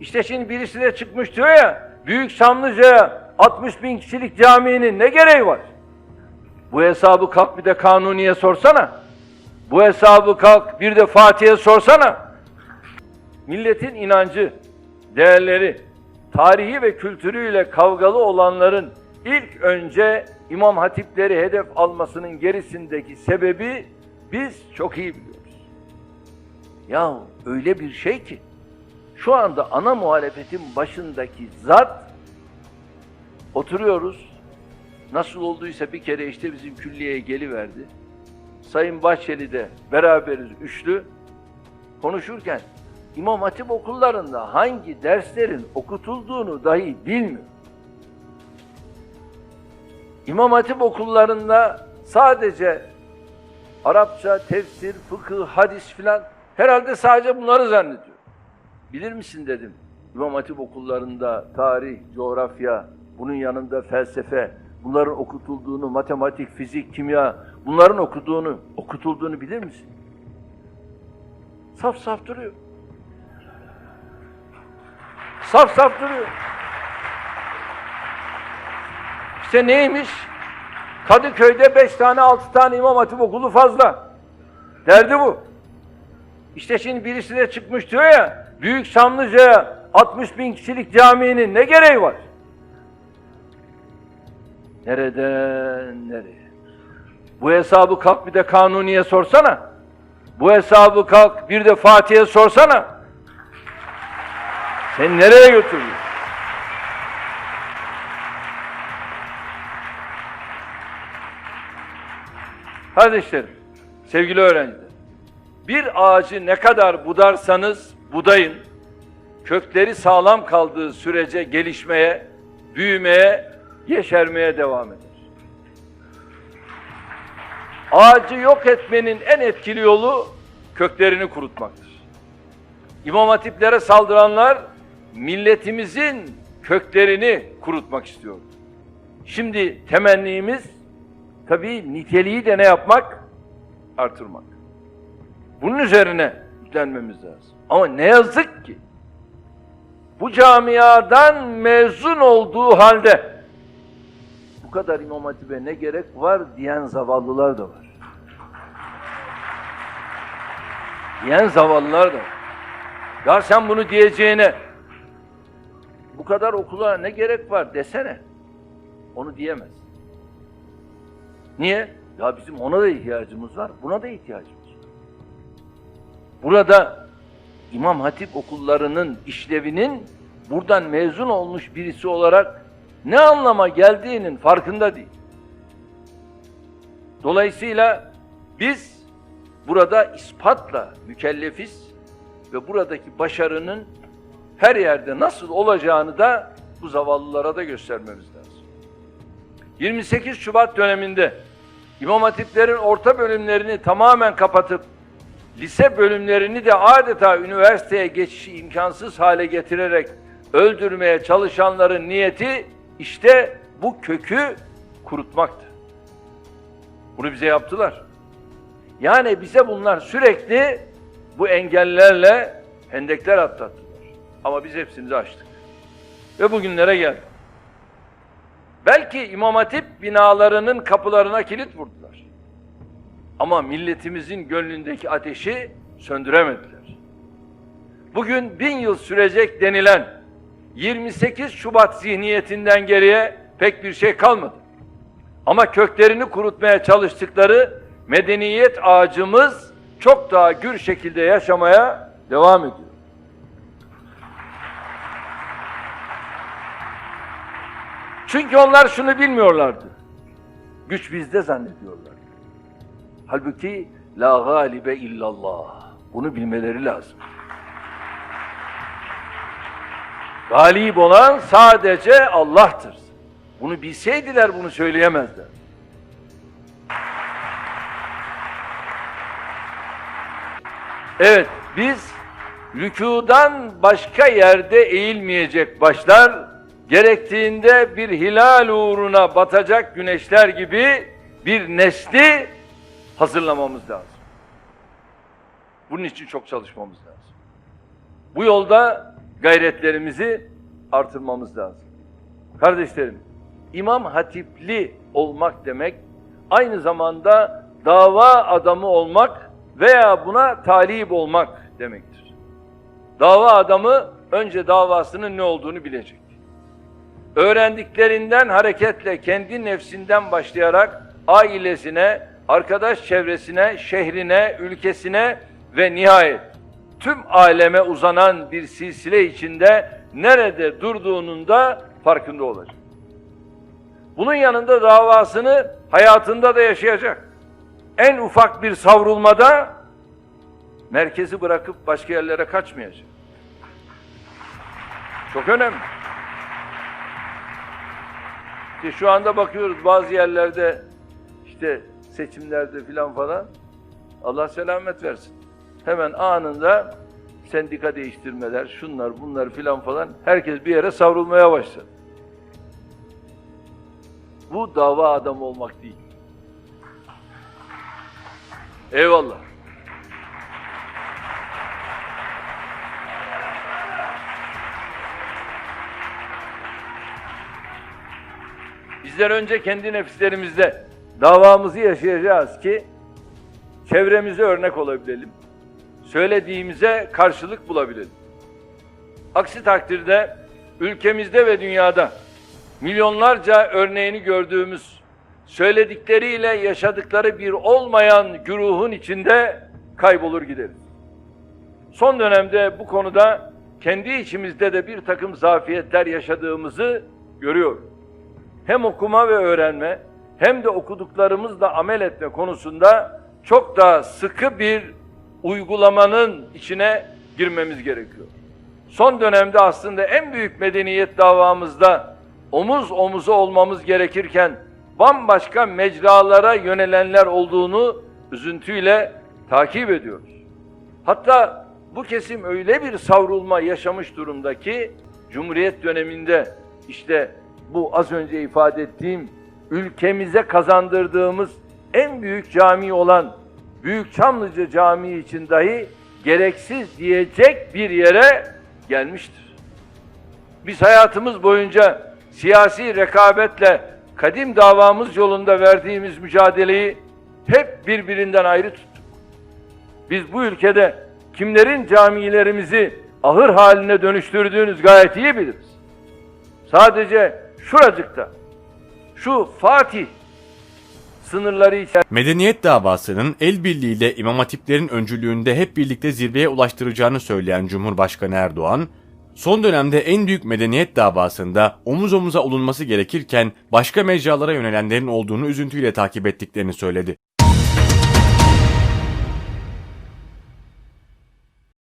İşte şimdi birisi de çıkmış diyor ya, Büyük Çamlıca'ya 60 bin kişilik caminin ne gereği var? Bu hesabı kalk bir de Kanuni'ye sorsana. Bu hesabı kalk bir de Fatih'e sorsana. Milletin inancı, değerleri, tarihi ve kültürüyle kavgalı olanların ilk önce imam hatipleri hedef almasının gerisindeki sebebi biz çok iyi biliyoruz. Ya öyle bir şey ki şu anda ana muhalefetin başındaki zat oturuyoruz. Nasıl olduysa bir kere işte bizim külliyeye geliverdi. Sayın Bahçeli de beraberiz üçlü konuşurken İmam Hatip okullarında hangi derslerin okutulduğunu dahi bilmiyor. İmam Hatip okullarında sadece Arapça, tefsir, fıkıh, hadis filan herhalde sadece bunları zannediyor. Bilir misin dedim. İmam Hatip okullarında tarih, coğrafya, bunun yanında felsefe, bunların okutulduğunu, matematik, fizik, kimya, bunların okuduğunu, okutulduğunu bilir misin? Saf saf duruyor. Saf saf duruyor. İşte neymiş? Kadıköy'de beş tane, altı tane imam hatip okulu fazla. Derdi bu. İşte şimdi birisi de çıkmış diyor ya, Büyük Çamlıca'ya 60 bin kişilik caminin ne gereği var? Nereden nereye? Bu hesabı kalk bir de Kanuni'ye sorsana. Bu hesabı kalk bir de Fatih'e sorsana. Sen nereye götürüyorsun? Kardeşlerim, sevgili öğrenciler, bir ağacı ne kadar budarsanız budayın, kökleri sağlam kaldığı sürece gelişmeye, büyümeye, yeşermeye devam eder. Ağacı yok etmenin en etkili yolu köklerini kurutmaktır. İmam hatiplere saldıranlar milletimizin köklerini kurutmak istiyor. Şimdi temennimiz tabii niteliği de ne yapmak? Artırmak. Bunun üzerine yüklenmemiz lazım. Ama ne yazık ki bu camiadan mezun olduğu halde bu kadar İmam Hatip'e ne gerek var diyen zavallılar da var. Diyen zavallılar da var. Ya sen bunu diyeceğine bu kadar okula ne gerek var desene. Onu diyemez. Niye? Ya bizim ona da ihtiyacımız var, buna da ihtiyacımız var. Burada İmam Hatip okullarının işlevinin buradan mezun olmuş birisi olarak ne anlama geldiğinin farkında değil. Dolayısıyla biz burada ispatla mükellefiz ve buradaki başarının her yerde nasıl olacağını da bu zavallılara da göstermemiz lazım. 28 Şubat döneminde İmam Hatiplerin orta bölümlerini tamamen kapatıp lise bölümlerini de adeta üniversiteye geçişi imkansız hale getirerek öldürmeye çalışanların niyeti işte bu kökü kurutmaktı. Bunu bize yaptılar. Yani bize bunlar sürekli bu engellerle hendekler atlattılar. Ama biz hepsini açtık. Ve bugünlere geldik. Belki İmam Hatip binalarının kapılarına kilit vurdular. Ama milletimizin gönlündeki ateşi söndüremediler. Bugün bin yıl sürecek denilen 28 Şubat zihniyetinden geriye pek bir şey kalmadı. Ama köklerini kurutmaya çalıştıkları medeniyet ağacımız çok daha gür şekilde yaşamaya devam ediyor. Çünkü onlar şunu bilmiyorlardı. Güç bizde zannediyorlar. Halbuki la galibe illallah. Bunu bilmeleri lazım. Galip olan sadece Allah'tır. Bunu bilseydiler bunu söyleyemezler. Evet, biz rükudan başka yerde eğilmeyecek başlar, gerektiğinde bir hilal uğruna batacak güneşler gibi bir nesli hazırlamamız lazım. Bunun için çok çalışmamız lazım. Bu yolda gayretlerimizi artırmamız lazım. Kardeşlerim, İmam Hatipli olmak demek aynı zamanda dava adamı olmak veya buna talip olmak demektir. Dava adamı önce davasının ne olduğunu bilecek. Öğrendiklerinden hareketle kendi nefsinden başlayarak ailesine, arkadaş çevresine, şehrine, ülkesine ve nihayet tüm aleme uzanan bir silsile içinde nerede durduğunun da farkında olacak. Bunun yanında davasını hayatında da yaşayacak. En ufak bir savrulmada merkezi bırakıp başka yerlere kaçmayacak. Çok önemli. İşte şu anda bakıyoruz bazı yerlerde işte seçimlerde filan falan Allah selamet versin. Hemen anında sendika değiştirmeler, şunlar bunlar filan falan herkes bir yere savrulmaya başladı. Bu dava adamı olmak değil. Eyvallah. Bizler önce kendi nefislerimizde davamızı yaşayacağız ki çevremize örnek olabilelim. Söylediğimize karşılık bulabilelim. Aksi takdirde ülkemizde ve dünyada milyonlarca örneğini gördüğümüz söyledikleriyle yaşadıkları bir olmayan güruhun içinde kaybolur gideriz. Son dönemde bu konuda kendi içimizde de bir takım zafiyetler yaşadığımızı görüyoruz. Hem okuma ve öğrenme hem de okuduklarımızla amel etme konusunda çok daha sıkı bir uygulamanın içine girmemiz gerekiyor. Son dönemde aslında en büyük medeniyet davamızda omuz omuza olmamız gerekirken bambaşka mecralara yönelenler olduğunu üzüntüyle takip ediyoruz. Hatta bu kesim öyle bir savrulma yaşamış durumda ki Cumhuriyet döneminde işte bu az önce ifade ettiğim ülkemize kazandırdığımız en büyük cami olan Büyük Çamlıca Camii için dahi gereksiz diyecek bir yere gelmiştir. Biz hayatımız boyunca siyasi rekabetle kadim davamız yolunda verdiğimiz mücadeleyi hep birbirinden ayrı tuttuk. Biz bu ülkede kimlerin camilerimizi ahır haline dönüştürdüğünüz gayet iyi biliriz. Sadece şuracıkta, şu Fatih sınırları içerisinde Medeniyet davasının el birliğiyle İmam Hatiplerin öncülüğünde hep birlikte zirveye ulaştıracağını söyleyen Cumhurbaşkanı Erdoğan, son dönemde en büyük medeniyet davasında omuz omuza olunması gerekirken başka mecralara yönelenlerin olduğunu üzüntüyle takip ettiklerini söyledi.